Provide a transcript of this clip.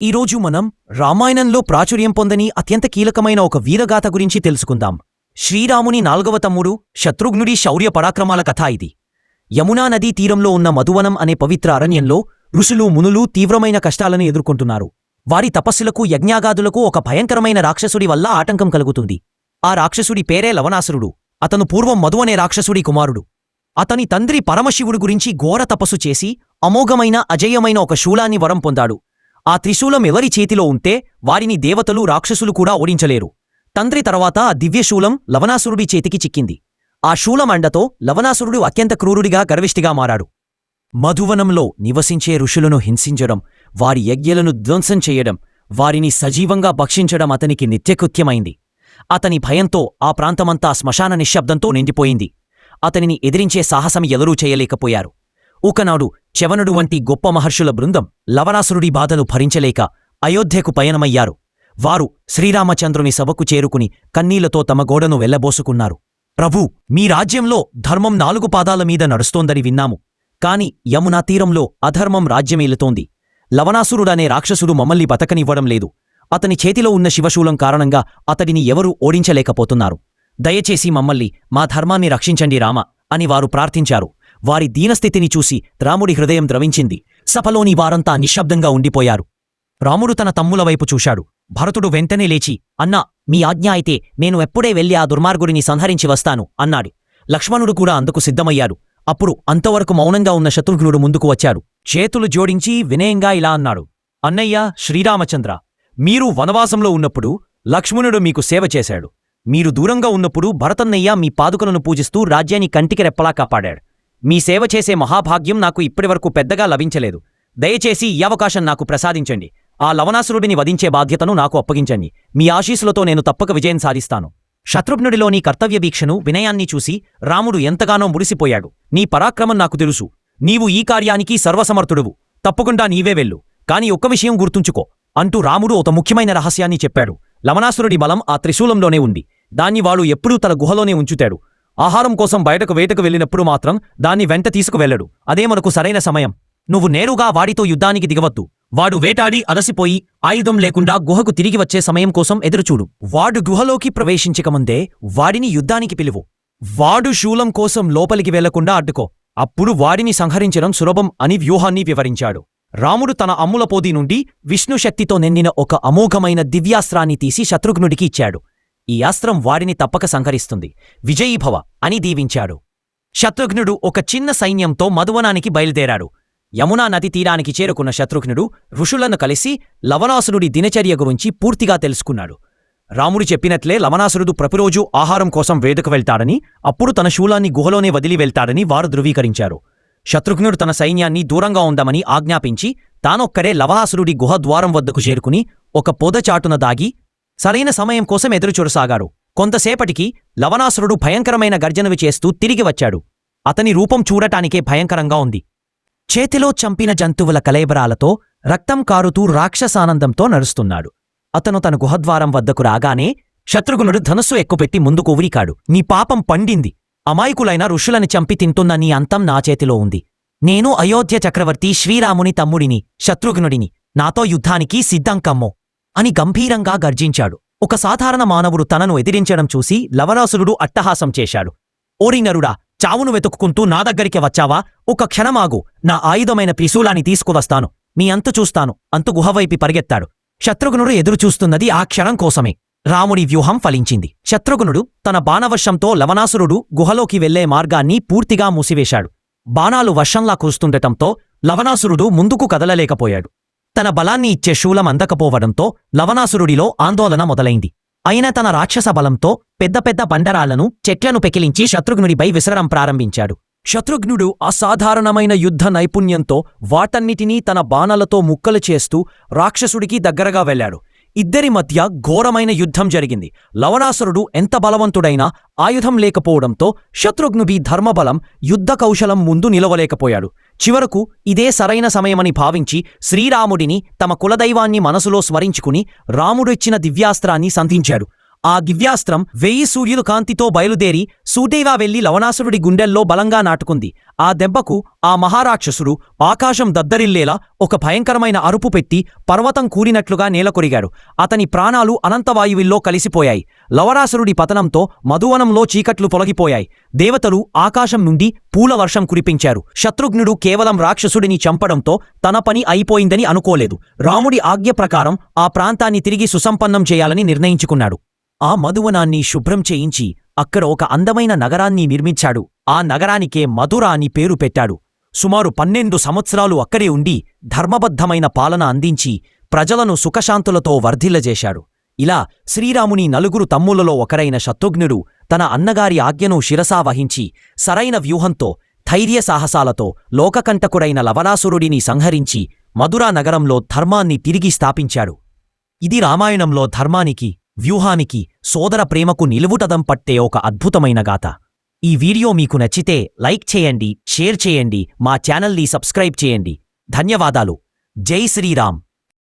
ఈరోజు మనం రామాయణంలో ప్రాచుర్యం పొందని అత్యంత కీలకమైన ఒక వీరగాథ గురించి తెలుసుకుందాం. శ్రీరాముని నాల్గవ తమ్ముడు శత్రుఘ్నుడి శౌర్య పరాక్రమాల కథ ఇది. యమునా నదీ తీరంలో ఉన్న మధువనం అనే పవిత్ర అరణ్యంలో ఋషులు మునులు తీవ్రమైన కష్టాలను ఎదుర్కొంటున్నారు. వారి తపస్సులకు యజ్ఞాగాదులకు ఒక భయంకరమైన రాక్షసుడి వల్ల ఆటంకం కలుగుతుంది. ఆ రాక్షసుడి పేరే లవణాసురుడు. అతను పూర్వం మధు అనే రాక్షసుడి కుమారుడు. అతని తండ్రి పరమశివుడు గురించి ఘోర తపస్సు చేసి అమోఘమైన అజేయమైన ఒక శూలాన్ని వరం పొందాడు. ఆ త్రిశూలం ఎవరి చేతిలో ఉంటే వారిని దేవతలు రాక్షసులు కూడా ఓడించలేరు. తండ్రి తర్వాత ఆ దివ్యశూలం లవణాసురుడి చేతికి చిక్కింది. ఆ శూలమండతో లవణాసురుడు అత్యంత క్రూరుడిగా గర్విష్టిగా మారాడు. మధువనంలో నివసించే ఋషులను హింసించడం వారి యజ్ఞలను ధ్వంసం చేయడం వారిని సజీవంగా భక్షించడం అతనికి నిత్యకృత్యమైంది. అతని భయంతో ఆ ప్రాంతమంతా శ్మశాన నిశ్శబ్దంతో నిండిపోయింది. అతనిని ఎదిరించే సాహసం ఎవరూ చేయలేకపోయారు. ఒకనాడు చవనుడు వంటి గొప్ప మహర్షుల బృందం లవణాసురుడి బాధను భరించలేక అయోధ్యకు పయనమయ్యారు. వారు శ్రీరామచంద్రుని సభకు చేరుకుని కన్నీళ్ళతో తమ గోడను వెళ్ళబోసుకున్నారు. ప్రభూ మీ రాజ్యంలో ధర్మం నాలుగు పాదాల మీద నడుస్తోందని విన్నాము. కాని యమునా తీరంలో అధర్మం రాజ్యమేలుతోంది. లవణాసురుడనే రాక్షసుడు మమ్మల్ని బతకనివ్వడం లేదు. అతని చేతిలో ఉన్న శివశూలం కారణంగా అతడిని ఎవరూ ఓడించలేకపోతున్నారు. దయచేసి మమ్మల్ని మా ధర్మాన్ని రక్షించండి రామ అని వారు ప్రార్థించారు. వారి దీనస్థితిని చూసి రాముడి హృదయం ద్రవించింది. సభలోని వారంతా నిశ్శబ్దంగా ఉండిపోయారు. రాముడు తన తమ్ముల వైపు చూశాడు. భరతుడు వెంటనే లేచి అన్నా మీ ఆజ్ఞ అయితే నేను ఎప్పుడే వెళ్ళి ఆ దుర్మార్గుడిని సంహరించి వస్తాను అన్నాడు. లక్ష్మణుడు కూడా అందుకు సిద్ధమయ్యాడు. అప్పుడు అంతవరకు మౌనంగా ఉన్న శత్రుఘ్నుడు ముందుకు వచ్చాడు. చేతులు జోడించి వినయంగా ఇలా అన్నాడు. అన్నయ్య శ్రీరామచంద్ర మీరు వనవాసంలో ఉన్నప్పుడు లక్ష్మణుడు మీకు సేవ చేశాడు. మీరు దూరంగా ఉన్నప్పుడు భరతన్నయ్య మీ పాదుకలను పూజిస్తూ రాజ్యాన్ని కంటికి రెప్పలా కాపాడాడు. మీ సేవ చేసే మహాభాగ్యం నాకు ఇప్పటివరకు పెద్దగా లభించలేదు. దయచేసి ఈ అవకాశం నాకు ప్రసాదించండి. ఆ లవణాసురుడిని వధించే బాధ్యతను నాకు అప్పగించండి. మీ ఆశీస్సులతో నేను తప్పక విజయం సాధిస్తాను. శత్రుఘ్నుడిలోని కర్తవ్యవీక్షను వినయాన్ని చూసి రాముడు ఎంతగానో మురిసిపోయాడు. నీ పరాక్రమం నాకు తెలుసు. నీవు ఈ కార్యానికి సర్వసమర్థుడువు. తప్పకుండా నీవే వెళ్ళు. కాని ఒక్క విషయం గుర్తుంచుకో. అంటూ రాముడు ఒక ముఖ్యమైన రహస్యాన్ని చెప్పాడు. లవణాసురుడి బలం ఆ త్రిశూలంలోనే ఉంది. దాన్ని వాడు ఎప్పుడూ తన గుహలోనే ఉంచుతాడు. ఆహారం కోసం బయటకు వేటకు వెళ్ళినప్పుడు మాత్రం దాన్ని వెంట తీసుకువెళ్ళడు. అదే మనకు సరైన సమయం. నువ్వు నేరుగా వాడితో యుద్ధానికి దిగవద్దు. వాడు వేటాడి అలసిపోయి ఆయుధం లేకుండా గుహకు తిరిగి వచ్చే సమయం కోసం ఎదురుచూడు. వాడు గుహలోకి ప్రవేశించకముందే వాడిని యుద్ధానికి పిలువు. వాడు శూలం కోసం లోపలికి వెళ్ళకుండా అడ్డుకో. అప్పుడు వాడిని సంహరించడం సులభం అని వ్యూహాన్ని వివరించాడు. రాముడు తన అమ్ములపోది నుండి విష్ణుశక్తితో నిండిన ఒక అమోఘమైన దివ్యాస్త్రాన్ని తీసి శత్రుఘ్నుడికి ఇచ్చాడు. ఈ అస్త్రం వారిని తప్పక సంహరిస్తుంది. విజయీభవ అని దీవించాడు. శత్రుఘ్నుడు ఒక చిన్న సైన్యంతో మధువనానికి బయలుదేరాడు. యమునా నది తీరానికి చేరుకున్న శత్రుఘ్నుడు ఋషులను కలిసి లవణాసురుడి దినచర్య గురించి పూర్తిగా తెలుసుకున్నాడు. రాముడు చెప్పినట్లే లవణాసురుడు ప్రతిరోజూ ఆహారం కోసం వేదకు వెళ్తాడని అప్పుడు తన శూలాన్ని గుహలోనే వదిలి వెళ్తాడని వారు ధృవీకరించారు. శత్రుఘ్నుడు తన సైన్యాన్ని దూరంగా ఉందమని ఆజ్ఞాపించి తానొక్కరే లవణాసురుడి గుహ ద్వారం వద్దకు చేరుకుని ఒక పొదచాటున దాగి సరైన సమయం కోసం ఎదురుచూడసాగాడు. కొంతసేపటికి లవణాసురుడు భయంకరమైన గర్జనవి చేస్తూ తిరిగి వచ్చాడు. అతని రూపం చూడటానికే భయంకరంగా ఉంది. చేతిలో చంపిన జంతువుల కలేబరాలతో రక్తం కారుతూ రాక్షసానందంతో నడుస్తున్నాడు. అతను తన గుహద్వారం వద్దకు రాగానే శత్రుఘ్నుడు ధనస్సు ఎక్కుపెట్టి ముందుకు ఉరికాడు నీ పాపం పండింది. అమాయకులైన ఋషులని చంపి తింటున్న నీ అంతం నా చేతిలో ఉంది. నేను అయోధ్య చక్రవర్తి శ్రీరాముని తమ్ముడిని శత్రుఘ్నుడిని. నాతో యుద్ధానికి సిద్ధం కమ్మో. అని గంభీరంగా గర్జించాడు. ఒక సాధారణ మానవుడు తనను ఎదిరించడం చూసి లవరాసురుడు అట్టహాసం చేశాడు. ఓరి నరుడా చావును వెతుక్కుంటూ నా దగ్గరికి వచ్చావా? ఒక క్షణమాగు నా ఆయుధమైన త్రిశూలాన్ని తీసుకువస్తాను. నీ అంతు చూస్తాను. అంతు గుహవైపి పరిగెత్తాడు. శత్రుఘ్నుడు ఎదురుచూస్తున్నది ఆ క్షణం కోసమే. రాముడి వ్యూహం ఫలించింది. శత్రుఘ్నుడు తన బాణవర్షంతో లవణాసురుడు గుహలోకి వెళ్ళే మార్గాన్ని పూర్తిగా మూసివేశాడు. బాణాలు వర్షంలా కురుస్తుండటంతో లవణాసురుడు ముందుకు కదలలేకపోయాడు. తన బలాన్ని ఇచ్చే శూలం అందకపోవడంతో లవణాసురుడిలో ఆందోళన మొదలైంది. అయిన తన రాక్షస బలంతో పెద్ద పెద్ద బండరాలను చెట్లను పెకిలించి శత్రుఘ్నుడిపై విసరడం ప్రారంభించాడు. శత్రుఘ్నుడు అసాధారణమైన యుద్ధ నైపుణ్యంతో వాటన్నిటినీ తన బాణలతో ముక్కలు చేస్తూ రాక్షసుడికి దగ్గరగా వెళ్ళాడు. ఇద్దరి మధ్య ఘోరమైన యుద్ధం జరిగింది. లవణాసురుడు ఎంత బలవంతుడైనా ఆయుధం లేకపోవడంతో శత్రుఘ్నుడి ధర్మబలం యుద్ధ కౌశలం ముందు నిలవలేకపోయాడు. చివరకు ఇదే సరైన సమయమని భావించి శ్రీరాముడిని తమ కులదైవాన్ని మనసులో స్మరించుకుని రాముడిచ్చిన దివ్యాస్త్రాన్ని సంధించాడు. ఆ దివ్యాస్త్రం వెయ్యి సూర్యులు కాంతితో బయలుదేరి సూటిగా వెళ్ళి లవణాసురుడి గుండెల్లో బలంగా నాటుకుంది. ఆ దెబ్బకు ఆ మహారాక్షసుడు ఆకాశం దద్దరిల్లేలా ఒక భయంకరమైన అరుపు పెట్టి పర్వతం కూలినట్లుగా నేలకొరిగాడు అతని ప్రాణాలు అనంతవాయువుల్లో కలిసిపోయాయి. లవణాసురుడి పతనంతో మధువనంలో చీకట్లు పొలగిపోయాయి దేవతలు ఆకాశం నుండి పూల వర్షం కురిపించారు. శత్రుఘ్నుడు కేవలం రాక్షసుడిని చంపడంతో తన పని అయిపోయిందని అనుకోలేదు. రాముడి ఆజ్ఞ ప్రకారం ఆ ప్రాంతాన్ని తిరిగి సుసంపన్నం చేయాలని నిర్ణయించుకున్నాడు. ఆ మధువనాన్ని శుభ్రం చేయించి అక్కడ ఒక అందమైన నగరాన్ని నిర్మించాడు. ఆ నగరానికే మధుర అని పేరు పెట్టాడు. సుమారు పన్నెండు సంవత్సరాలు అక్కడే ఉండి ధర్మబద్ధమైన పాలన అందించి ప్రజలను సుఖశాంతులతో వర్ధిల్లజేశాడు. ఇలా శ్రీరాముని నలుగురు తమ్ములలో ఒకరైన శత్రుఘ్నుడు తన అన్నగారి ఆజ్ఞను శిరసా వహించి సరైన వ్యూహంతో ధైర్య సాహసాలతో లోకకంటకుడైన లవణాసురుడిని సంహరించి మధురా నగరంలో ధర్మాన్ని తిరిగి స్థాపించాడు. ఇది రామాయణంలో ధర్మానికి వ్యూహానికి సోదర ప్రేమకు నిలువుటదం పట్టే ఒక అద్భుతమైన గాథ. ఈ వీడియో మీకు నచ్చితే లైక్ చేయండి షేర్ చేయండి మా ఛానల్ని సబ్స్క్రైబ్ చేయండి. ధన్యవాదాలు. జై శ్రీరామ్.